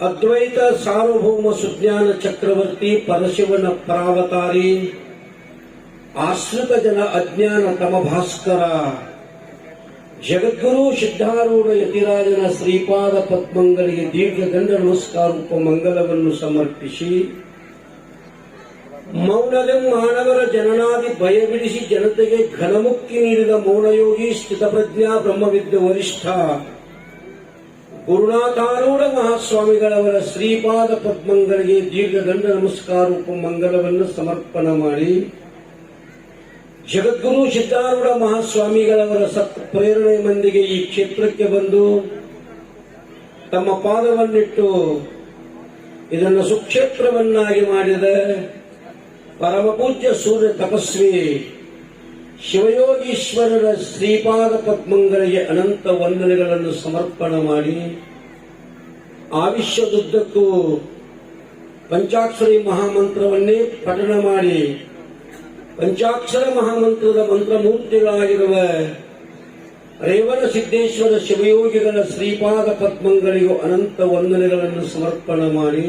ಅದ್ವೈತ ಸಾರ್ವಭೌಮ ಸುಜ್ಞಾನ ಚಕ್ರವರ್ತಿ ಪರಶಿವನ ಪರಾವತಾರಿ. ಆಶ್ರಿತ ಜನ ಅಜ್ಞಾನ ತಮ ಭಾಸ್ಕರ. ಜಗದ್ಗುರು ಸಿದ್ಧಾರೂಢ ಯತಿರಾಜನ ಶ್ರೀಪಾದ ಪದ್ಮಂಗಳಿಗೆ ದೀರ್ಘದಂಡ ನಮಸ್ಕಾರೂಪ ಮಂಗಲವನ್ನು ಸಮರ್ಪಿಸಿ. ಮೌನದ ಮಾನವರ ಜನನಾದಿ ಭಯಬಿಡಿಸಿ ಜನತೆಗೆ ಘನಮುಕ್ತಿ ನೀಡಿದ ಮೌನಯೋಗಿ ಸ್ಥಿತಪ್ರಜ್ಞಾ ಬ್ರಹ್ಮವಿದ್ಯ ವರಿಷ್ಠ. ಗುರುನಾಥಾರೂಢ ಮಹಾಸ್ವಾಮಿಗಳವರ ಶ್ರೀಪಾದ ಪದ್ಮಂಗಳಿಗೆ ದೀರ್ಘದಂಡ ನಮಸ್ಕಾರೂಪ ಮಂಗಲವನ್ನು ಸಮರ್ಪಣೆ ಮಾಡಿ. ಜಗದ್ಗುರು ಸಿದ್ಧಾರೂಢ ಮಹಾಸ್ವಾಮಿಗಳವರ ಸತ್ ಪ್ರೇರಣೆ ಮಂದಿಗೆ ಈ ಕ್ಷೇತ್ರಕ್ಕೆ ಬಂದು ತಮ್ಮ ಪಾದವನ್ನಿಟ್ಟು ಇದನ್ನು ಸುಕ್ಷೇತ್ರವನ್ನಾಗಿ ಮಾಡಿದ ಪರಮಪೂಜ್ಯ ಸೂರ್ಯ ತಪಸ್ವಿ ಶಿವಯೋಗೀಶ್ವರರ ಶ್ರೀಪಾದ ಪದ್ಮಂಗಳಿಗೆ ಅನಂತ ವಂದನೆಗಳನ್ನು ಸಮರ್ಪಣ ಮಾಡಿ ಆವಿಷ್ಯದುದ್ದಕ್ಕೂ ಪಂಚಾಕ್ಷರಿ ಮಹಾಮಂತ್ರವನ್ನೇ ಪಠಣ ಮಾಡಿ ಪಂಚಾಕ್ಷರ ಮಹಾಮಂತ್ರದ ಮಂತ್ರಮೂರ್ತಿಗಳಾಗಿರುವ ರೇವಣ ಸಿದ್ದೇಶ್ವರ ಶಿವಯೋಗಿಗಳ ಶ್ರೀಪಾದ ಪದ್ಮಂಗಳಿಗೂ ಅನಂತ ವಂದನೆಗಳನ್ನು ಸಮರ್ಪಣ ಮಾಡಿ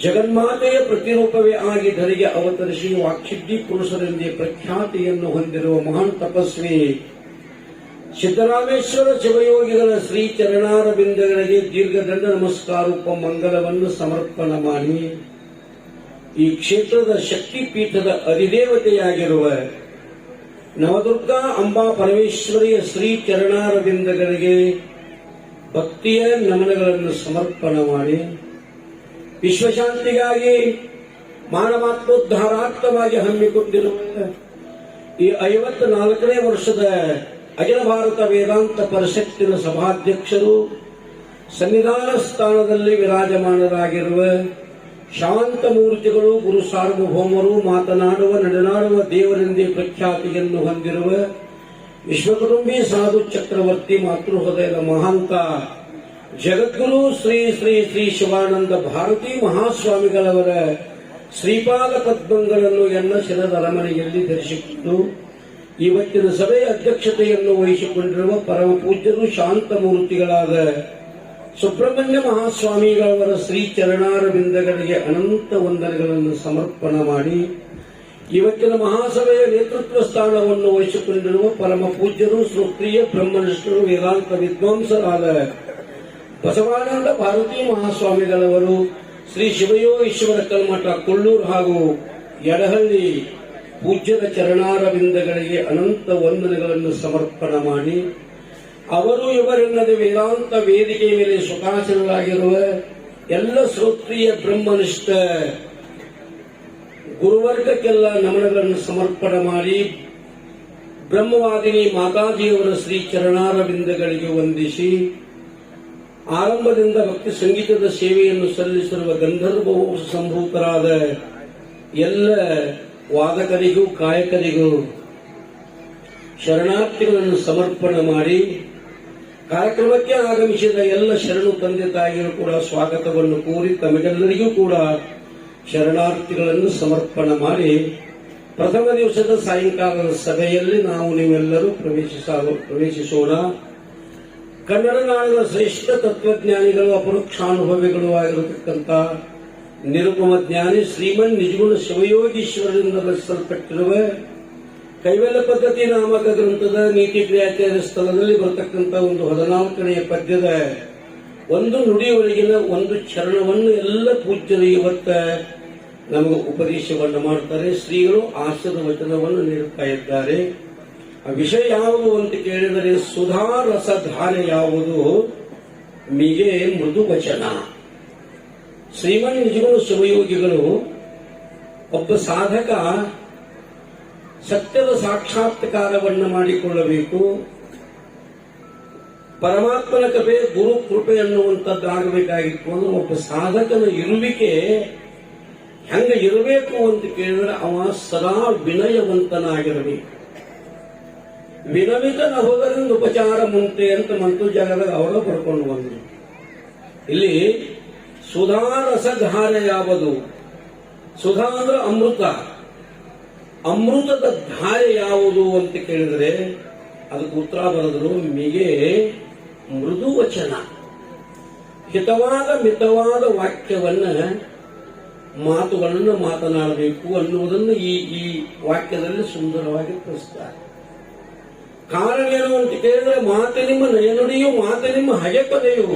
ಜಗನ್ಮಾತೆಯ ಪ್ರತಿರೂಪವೇ ಆಗಿ ಧರಿಗೆ ಅವತರಿಸಿ ವಾಕ್ಸಿದ್ಧಿ ಪುರುಷರೆಂದೇ ಪ್ರಖ್ಯಾತಿಯನ್ನು ಹೊಂದಿರುವ ಮಹಾನ್ ತಪಸ್ವಿ ಸಿದ್ದರಾಮೇಶ್ವರ ಶಿವಯೋಗಿಗಳ ಶ್ರೀ ಚರಣಾರ ಬಿಂದಗಳಿಗೆ ದೀರ್ಘದಂಡ ನಮಸ್ಕಾರೂಪ ಮಂಗಲವನ್ನು ಸಮರ್ಪಣ ಮಾಡಿ. ಈ ಕ್ಷೇತ್ರದ ಶಕ್ತಿಪೀಠದ ಅಧಿದೇವತೆಯಾಗಿರುವ ನವದುರ್ಗಾ ಅಂಬಾ ಪರಮೇಶ್ವರಿಯ ಶ್ರೀ ಚರಣಾರ ಬಿಂದಗಳಿಗೆ ಭಕ್ತಿಯ ನಮನಗಳನ್ನು ಸಮರ್ಪಣ ಮಾಡಿ. ವಿಶ್ವಶಾಂತಿಗಾಗಿ ಮಾನವಾತ್ಮೋದ್ಧಾರಾರ್ಥವಾಗಿ ಹಮ್ಮಿಕೊಂಡಿರುವ ಈ ಐವತ್ತ ನಾಲ್ಕನೇ ವರ್ಷದ ಅಖಿಲ ಭಾರತ ವೇದಾಂತ ಪರಿಷತ್ತಿನ ಸಭಾಧ್ಯಕ್ಷರು ಸಂವಿಧಾನ ಸ್ಥಾನದಲ್ಲಿ ವಿರಾಜಮಾನರಾಗಿರುವ ಶಾಂತ ಮೂರ್ತಿಗಳು ಗುರು ಸಾರ್ವಭೌಮರು ಮಾತನಾಡುವ ನಡೆನಾಡುವ ದೇವರೆಂದೇ ಪ್ರಖ್ಯಾತಿಯನ್ನು ಹೊಂದಿರುವ ವಿಶ್ವಕುಟುಂಬಿ ಸಾಧು ಚಕ್ರವರ್ತಿ ಮಾತೃಹೃದಯದ ಮಹಾಂತ ಜಗದ್ಗುರು ಶ್ರೀ ಶ್ರೀ ಶ್ರೀ ಶಿವಾನಂದ ಭಾರತೀ ಮಹಾಸ್ವಾಮಿಗಳವರ ಶ್ರೀಪಾದ ಪದ್ಮಗಳನ್ನು ಎನ್ನ ಶಿರದ ಅರಮನೆಯಲ್ಲಿ ಧರಿಸಿಕೊಂಡು ಇವತ್ತಿನ ಸಭೆಯ ಅಧ್ಯಕ್ಷತೆಯನ್ನು ವಹಿಸಿಕೊಂಡಿರುವ ಪರಮ ಪೂಜ್ಯರು ಶಾಂತಮೂರ್ತಿಗಳಾದ ಸುಬ್ರಹ್ಮಣ್ಯ ಮಹಾಸ್ವಾಮಿಗಳವರ ಶ್ರೀ ಚರಣಾರ ಬಿಂದಗಳಿಗೆ ಅನಂತ ವಂದನೆಗಳನ್ನು ಸಮರ್ಪಣೆ ಮಾಡಿ ಇವತ್ತಿನ ಮಹಾಸಭೆಯ ನೇತೃತ್ವ ಸ್ಥಾನವನ್ನು ವಹಿಸಿಕೊಂಡಿರುವ ಪರಮ ಪೂಜ್ಯರು ಸುಪ್ರಿಯ ಬ್ರಹ್ಮನಿಷ್ಠರು, ವೇದಾಂತ ವಿದ್ವಾಂಸರಾದ ಬಸವಾನಂದ ಭಾರತೀ ಮಹಾಸ್ವಾಮಿಗಳವರು ಶ್ರೀ ಶಿವಯೋಗೀಶ್ವರ ಕಲ್ಮಠ ಕೊಲ್ಲೂರು ಹಾಗೂ ಯಡಹಳ್ಳಿ ಪೂಜ್ಯದ ಚರಣಾರವಿಂದಗಳಿಗೆ ಅನಂತ ವಂದನೆಗಳನ್ನು ಸಮರ್ಪಣೆ ಮಾಡಿ, ಅವರು ಇವರೆಲ್ಲದೆ ವೇದಾಂತ ವೇದಿಕೆ ಮೇಲೆ ಸುಖಾಸನರಾಗಿರುವ ಎಲ್ಲ ಶ್ರೋತ್ರಿಯ ಬ್ರಹ್ಮನಿಷ್ಠ ಗುರುವರ್ಗಕ್ಕೆಲ್ಲ ನಮನಗಳನ್ನು ಸಮರ್ಪಣೆ ಮಾಡಿ, ಬ್ರಹ್ಮವಾದಿನಿ ಮಾತಾಜಿಯವರ ಶ್ರೀ ಚರಣಾರವಿಂದಗಳಿಗೆ ವಂದಿಸಿ ಆರಂಭದಿಂದ ಭಕ್ತಿ ಸಂಗೀತದ ಸೇವೆಯನ್ನು ಸಲ್ಲಿಸಿರುವ ಗಂಧರ್ವ ಸಂಭೂತರಾದ ಎಲ್ಲ ವಾದಕರಿಗೂ, ಕಾಯಕರಿಗೂ ಶರಣಾರ್ಥಿಗಳನ್ನು ಸಮರ್ಪಣೆ ಮಾಡಿ, ಕಾರ್ಯಕ್ರಮಕ್ಕೆ ಆಗಮಿಸಿದ ಎಲ್ಲ ಶರಣು ತಂದೆ ತಾಯಿಗಳು ಕೂಡ ಸ್ವಾಗತವನ್ನು ಕೋರಿ ತಮಗೆಲ್ಲರಿಗೂ ಕೂಡ ಶರಣಾರ್ಥಿಗಳನ್ನು ಸಮರ್ಪಣೆ ಮಾಡಿ, ಪ್ರಥಮ ದಿವಸದ ಸಾಯಂಕಾಲದ ಸಭೆಯಲ್ಲಿ ನಾವು ನೀವೆಲ್ಲರೂ ಪ್ರವೇಶಿಸ, ಪ್ರವೇಶಿಸೋಣ. ಕನ್ನಡ ನಾಡಿನ ಶ್ರೇಷ್ಠ ತತ್ವಜ್ಞಾನಿಗಳು, ಅಪರೋಕ್ಷಾನುಭವಿಗಳು ಆಗಿರತಕ್ಕಂಥ ನಿರುಪಮ ಜ್ಞಾನಿ ಶ್ರೀಮನ್ ನಿಜಗುಣ ಶಿವಯೋಗೀಶ್ವರರಿಂದ ರಚಿಸಲ್ಪಟ್ಟಿರುವ ಕೈವಲ್ಯ ಪದ್ಧತಿ ನಾಮಕ ಗ್ರಂಥದ ನೀತಿ ಕ್ರಿಯಾಚಾರ್ಯ ಸ್ಥಳದಲ್ಲಿ ಬರತಕ್ಕಂಥ ಒಂದು ಹದಿನಾಲ್ಕನೆಯ ಪದ್ಯದ ಒಂದು ನುಡಿಯವರೆಗಿನ ಒಂದು ಚರಣವನ್ನು ಎಲ್ಲ ಪೂಜ್ಯರು ಇವತ್ತ ನಮಗೆ ಉಪದೇಶವನ್ನು ಮಾಡ್ತಾರೆ. ಶ್ರೀಗಳು ಆಶ್ರದ ವಚನವನ್ನು ನೀಡುತ್ತಾ ಇದ್ದಾರೆ. ವಿಷಯ ಯಾವುದು ಅಂತ ಕೇಳಿದರೆ ಸುಧಾ ರಸಧಾರೆ ಯಾವುದು? ಮಿಗೆ ಮೃದು ವಚನ. ಶ್ರೀಮನ್ ನಿಜಗಳು ಶಿವಯೋಗಿಗಳು, ಒಬ್ಬ ಸಾಧಕ ಸತ್ಯದ ಸಾಕ್ಷಾತ್ಕಾರವನ್ನು ಮಾಡಿಕೊಳ್ಳಬೇಕು. ಪರಮಾತ್ಮನ ಕೃಪೆ, ಗುರು ಕೃಪೆ ಅನ್ನುವಂಥದ್ದಾಗಬೇಕಾಗಿತ್ತು ಅಂದ್ರೆ ಒಬ್ಬ ಸಾಧಕನ ಇರುವಿಕೆ ಹೆಂಗ ಇರಬೇಕು ಅಂತ ಕೇಳಿದ್ರೆ ಅವ ಸದಾ ವಿನಯವಂತನಾಗಿರಬೇಕು. ವಿನಮಿತನ ಹೋಗದಿಂದ ಉಪಚಾರ ಮುಂತೆ ಅಂತ ಮಂತು ಜಾಗದಾಗ ಅವರು ಪಡ್ಕೊಂಡು ಬಂದರು. ಇಲ್ಲಿ ಸುಧಾರಸಧಾರೆ ಯಾವುದು? ಸುಧಾ ಅಂದ್ರೆ ಅಮೃತ. ಅಮೃತದ ಧಾರೆ ಯಾವುದು ಅಂತ ಕೇಳಿದರೆ ಅದಕ್ಕೆ ಉತ್ತರ ಬರೆದ್ರು, ಮಿಗೆ ಮೃದು ವಚನ ಹಿತವಾದ ಮಿತವಾದ ವಾಕ್ಯವನ್ನ ಮಾತುಗಳನ್ನು ಮಾತನಾಡಬೇಕು ಅನ್ನುವುದನ್ನು ಈ ಈ ವಾಕ್ಯದಲ್ಲಿ ಸುಂದರವಾಗಿ ತಿಳಿಸ್ತಾರೆ. ಕಾರಣ ಅಂತ ಕೇಳಿದ್ರೆ ಮಾತಿನಿಮ್ಮ ನಯನುಡಿಯು ಹಗೆಪನೆಯು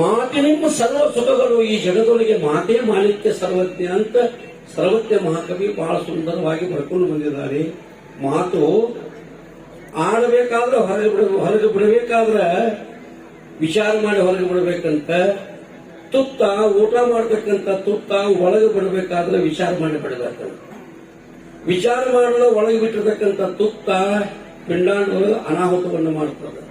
ಮಾತೆ ನಿಮ್ಮ ಸರ್ವ ಸುಖಗಳು, ಈ ಜಗದೊಳಗೆ ಮಾತೇ ಮಾಲಿಕ್ಯ ಸರ್ವಜ್ಞ ಅಂತ ಸರ್ವಜ್ಞ ಮಹಾಕವಿ ಬಹಳ ಸುಂದರವಾಗಿ ಬರ್ಕೊಂಡು ಬಂದಿದ್ದಾರೆ. ಮಾತು ಆಡಬೇಕಾದ್ರೆ ಹೊರಗೆ ಬಿಡ, ಹೊರಗೆ ಬಿಡಬೇಕಾದ್ರೆ ವಿಚಾರ ಮಾಡಿ ಹೊರಗೆ ಬಿಡಬೇಕಂತ, ತುತ್ತ ಊಟ ಮಾಡ್ಬೇಕಂತ ತುತ್ತ ಒಳಗೆ ಬಿಡಬೇಕಾದ್ರೆ ವಿಚಾರ ಮಾಡಿ ಬಿಡಬೇಕಂತ. ವಿಚಾರ ಮಾಡಲು ಒಳಗೆ ಬಿಟ್ಟಿರ್ತಕ್ಕಂಥ ತುತ್ತ ಪಿಂಡಾಂಡಗಳು ಅನಾಹುತವನ್ನು ಮಾಡ್ತದೆ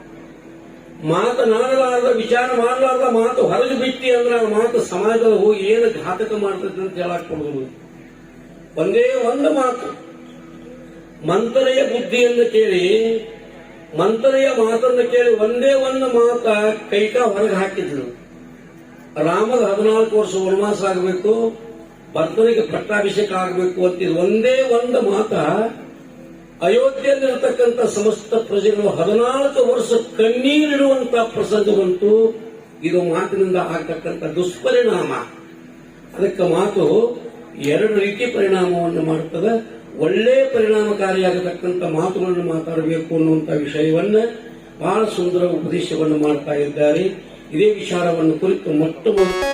ಮಾತನಾಡಲಾರ್ದ ವಿಚಾರ ಮಾಡಲಾರ್ದ ಮಾತು ಹೊರಗೆ ಬಿಟ್ಟಿ ಅಂದ್ರೆ ಆ ಮಾತು ಸಮಾಜದಲ್ಲಿ ಹೋಗಿ ಏನು ಘಾತಕ ಮಾಡ್ತದೆ ಅಂತ ಹೇಳಕ್ ಒಂದೇ ಒಂದು ಮಾತು. ಮಂತ್ರೆಯ ಬುದ್ಧಿಯನ್ನು ಕೇಳಿ, ಮಂತ್ರೆಯ ಮಾತನ್ನು ಕೇಳಿ ಒಂದೇ ಒಂದು ಮಾತ ಕೈಕ ಹೊರಗೆ ಹಾಕಿದ್ರು ರಾಮದ ಹದಿನಾಲ್ಕು ವರ್ಷ ವನವಾಸ ಆಗಬೇಕು, ಭರ್ತನಿಗೆ ಪಟ್ಟಾಭಿಷೇಕ ಆಗಬೇಕು ಅಂತ ಒಂದೇ ಒಂದು ಮಾತ ಅಯೋಧ್ಯೆಯಲ್ಲಿರತಕ್ಕಂಥ ಸಮಸ್ತ ಪ್ರಜೆಗಳು ಹದಿನಾಲ್ಕು ವರ್ಷ ಕಣ್ಣೀರಿಡುವಂತಹ ಪ್ರಸಂಗ ಬಂತು. ಇದು ಮಾತಿನಿಂದ ಆಗ್ತಕ್ಕಂಥ ದುಷ್ಪರಿಣಾಮ. ಅದಕ್ಕೆ ಮಾತು ಎರಡು ರೀತಿ ಪರಿಣಾಮವನ್ನು ಮಾಡುತ್ತದೆ ಒಳ್ಳೆ ಪರಿಣಾಮಕಾರಿಯಾಗತಕ್ಕಂಥ ಮಾತುಗಳನ್ನು ಮಾತಾಡಬೇಕು ಅನ್ನುವಂಥ ವಿಷಯವನ್ನು ಬಹಳ ಸುಂದರ ಉಪದೇಶವನ್ನು ಮಾಡ್ತಾ ಇದ್ದಾರೆ. ಇದೇ ವಿಚಾರವನ್ನು ಕುರಿತು ಮೊಟ್ಟ ಮೊದಲು